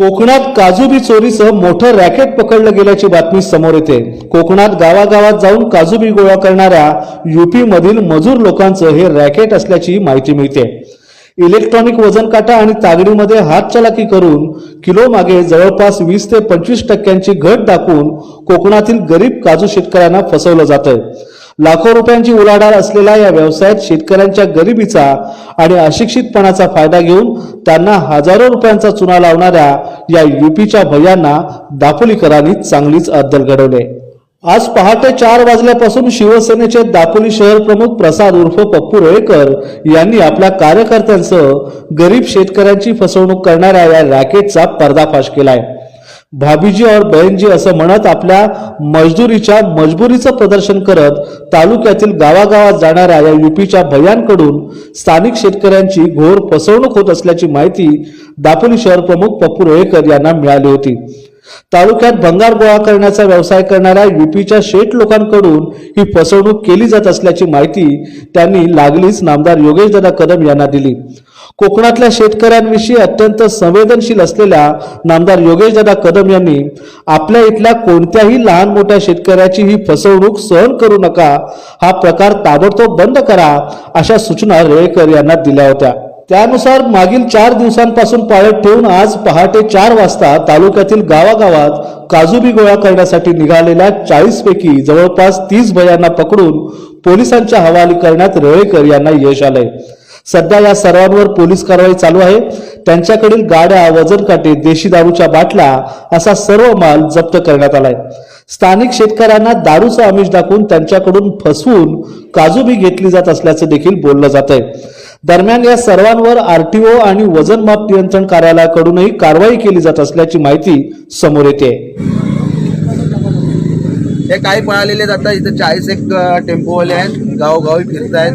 कोकणात काजूबी चोरीसह मोठं रॅकेट पकडलं गेल्याची बातमी समोर येते. कोकणात गावागावात जाऊन काजूबी गोळा करणाऱ्या युपी मधील मजूर लोकांचं हे रॅकेट असल्याची माहिती मिळते. इलेक्ट्रॉनिक वजन काटा आणि तागडीमध्ये हातचलाकी करून किलो मागे जवळपास वीस ते पंचवीस टक्क्यांची घट दाखवून कोकणातील गरीब काजू शेतकऱ्यांना फसवलं जातंय. लाखो रुपयांची उलाढाल असलेल्या या व्यवसायात शेतकऱ्यांच्या गरिबीचा आणि अशिक्षितपणाचा फायदा घेऊन त्यांना हजारो रुपयांचा चुना लावणाऱ्या या युपीच्या भयांना दापोलीकरांनी चांगलीच अद्दल घडवले. आज पहाटे चार वाजल्यापासून शिवसेनेचे दापोली शहर प्रमुख प्रसाद उर्फ पप्पू रोळेकर यांनी आपल्या कार्यकर्त्यांसह गरीब शेतकऱ्यांची फसवणूक करणाऱ्या या रॅकेटचा पर्दाफाश केलाय. भाभीजी और बहनजी असं म्हणत आपल्या मजदुरीच्या मजबुरीचं प्रदर्शन करत तालुक्यातील गावागावात जाणाऱ्या या युपीच्या भयांकडून स्थानिक शेतकऱ्यांची घोर फसवणूक होत असल्याची माहिती दापोली शहर प्रमुख पप्पू रोळेकर यांना मिळाली होती. तालुक्यात भंगार गोळा करण्याचा व्यवसाय करणाऱ्या युपीच्या शेठ लोकांकडून ही फसवणूक केली जात असल्याची माहिती त्यांनी लागलीच नामदार योगेशदादा कदम यांना दिली. कोकणातल्या शेतकऱ्यांविषयी अत्यंत संवेदनशील असलेल्या नामदार योगेशदादा कदम यांनी आपल्या इथल्या कोणत्याही लहान मोठ्या शेतकऱ्याची ही फसवणूक सहन करू नका. हा प्रकार ताबडतोब बंद करा अशा सूचना रेळेकर यांना दिल्या होत्या. त्यानुसार मागील चार दिवसांपासून पाळत ठेवून आज पहाटे चार वाजता तालुक्यातील गावागावात काजूबी गोळा करण्यासाठी निघालेल्या चाळीस पैकी जवळपास तीस भयांना पकडून पोलिसांच्या हवाली करण्यात रेळेकर यांना यश आलंय. सध्या या सर्वांवर पोलीस कारवाई चालू आहे. त्यांच्याकडील गाड्या वजन काटे देशी दारूच्या बाटल्या असा सर्व माल जप्त करण्यात आलाय. स्थानिक शेतकऱ्यांना दारूचं आमिष दाखवून त्यांच्याकडून फसवून काजूबी घेतली जात असल्याचं देखील बोललं जात आहे दरम्यान या सर्वांवर आरटीओ आणि वजनमाप नियंत्रण कार्यालयाकडूनही कारवाई केली जात असल्याची माहिती समोर येते. हे काही पळालेले जातात इथे चाळीस एक टेम्पोवाले आहेत. गावोगावी फिरत आहेत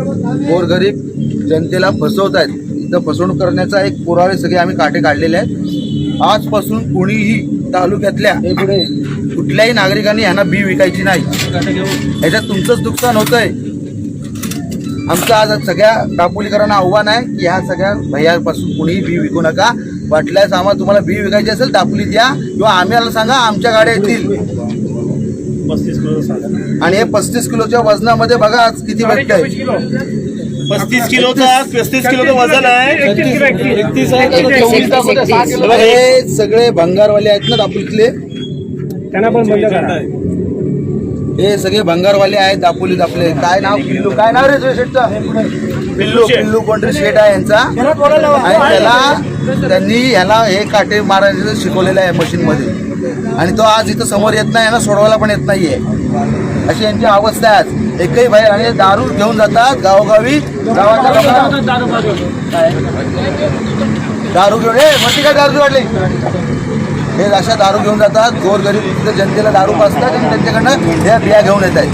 गोरगरीब. जनतेला फसवत आहेत इथं फसवणूक करण्याचा एक पुरावे सगळे आम्ही काटे काढलेले आहेत. आजपासून कोणीही तालुक्यातल्या कुठल्याही नागरिकांनी यांना बी विकायची नाही. ह्याच्यात तुमचंच नुकसान होतंय. आमचं आज सगळ्या दापोलीकरांना आव्हान आहे की ह्या सगळ्या भैयापासून कुणीही बी विकू नका. वाटल्यास आम्हाला तुम्हाला बी विकायची असेल दापोलीत या. किंवा आम्हाला सांगा आमच्या गाड्या येतील. आणि हे पस्तीस किलोच्या वजनामध्ये बघा आज किती व्यक्त आहे पस्तीस किलोचा पस्तीस किलोचं वजन आहे. हे सगळे भंगारवाले आहेत ना दापोलीतले त्यांना पण बंद करा. हे सगळे भंगारवाले आहेत दापोलीत आपले काय नाव? पिल्लू. काय नाव रे शेटचं पिल्लू पिल्लू कोणतरी शेट आहे यांचा? आणि त्याला त्यांनी ह्याला हे काटे मारायचं शिकवलेलं आहे मशीन मध्ये आणि तो आज इथं समोर येत नाही यांना सोडवायला पण येत नाहीये. अशी यांची अवस्था आहे एकही बाहेर आणि दारू घेऊन जातात गावोगावी. गावाच्या लोकांना? दारू घेऊन. ए मोठी काय दारू वाटली हे अशा दारू घेऊन जातात. गोरगरीब जनतेला दारू पाजतात आणि त्यांच्याकडनं ह्या बिया घेऊन येत आहेत.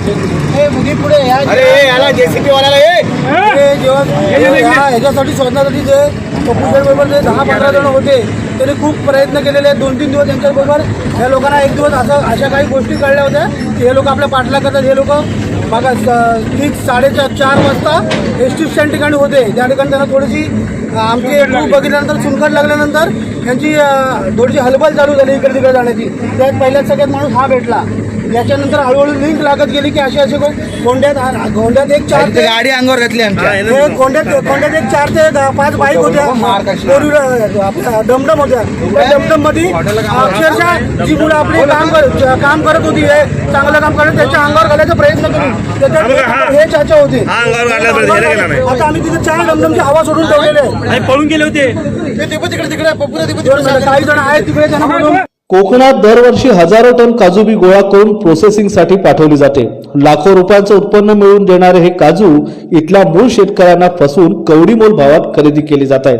ह्याच्यासाठी शोधण्यासाठी जे बरोबर जे दहा पंधरा जण होते त्यांनी खूप प्रयत्न केलेले आहेत. दोन तीन दिवस त्यांच्याबरोबर. ह्या लोकांना एक दिवस असं अशा काही गोष्टी कळल्या होत्या की हे लोक आपल्या पाठला करतात हे लोक बघा ठीक साडेचार चार वाजता एस टी स्टँड ठिकाणी होते. त्या ठिकाणी त्यांना थोडीशी आमची ग्रुप बघितल्यानंतर सुनकट लागल्यानंतर त्यांची थोडीशी हलबल चालू झाली इकडे तिकडे जाण्याची. त्यात पहिल्याच सगळ्यात माणूस हा भेटला. याच्यानंतर हळूहळू लिंक लागत गेली की असे असे गोंड्यात गोंड्यात एक चार ते गाडी अंगावर घातली आमच्या. हे गोंड्यात गोंड्यात एक चार ते दहा- पाच बाईक होत्या? फोर व्हीलर डमडम होत्या. त्या डमडममध्ये अक्षरशः जी मुलं आपले काम करत काम करत होती हे चांगलं काम करत त्यांच्या अंगावर घालायचा प्रयत्न करून त्याच्यात हे. चाचा होते. हा. आता आम्ही तिथे चार डमडमची हवा सोडून ठेवलेले आहे आणि पळून गेले होते. तिकडे तिकडे काही जण आहेत तिकडे त्यांना कोकणात दरवर्षी हजारो टन काजूबी गोळा करून प्रोसेसिंगसाठी पाठवली जाते. लाखो रुपयांचं उत्पन्न मिळवून देणारे हे काजू इथल्या मूळ शेतकऱ्यांना फसवून कवडीमोल भावात खरेदी केली जात आहेत.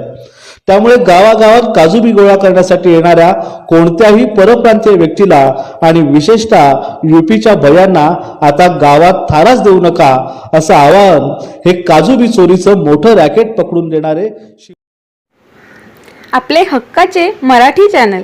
त्यामुळे गावागावात काजूबी गोळा करण्यासाठी येणाऱ्या कोणत्याही परप्रांतीय व्यक्तीला आणि विशेषतः युपीच्या भयांना आता गावात थाराच देऊ नका असं आवाहन हे काजूबी चोरीचं मोठं रॅकेट पकडून देणारे आपले हक्काचे मराठी चॅनल.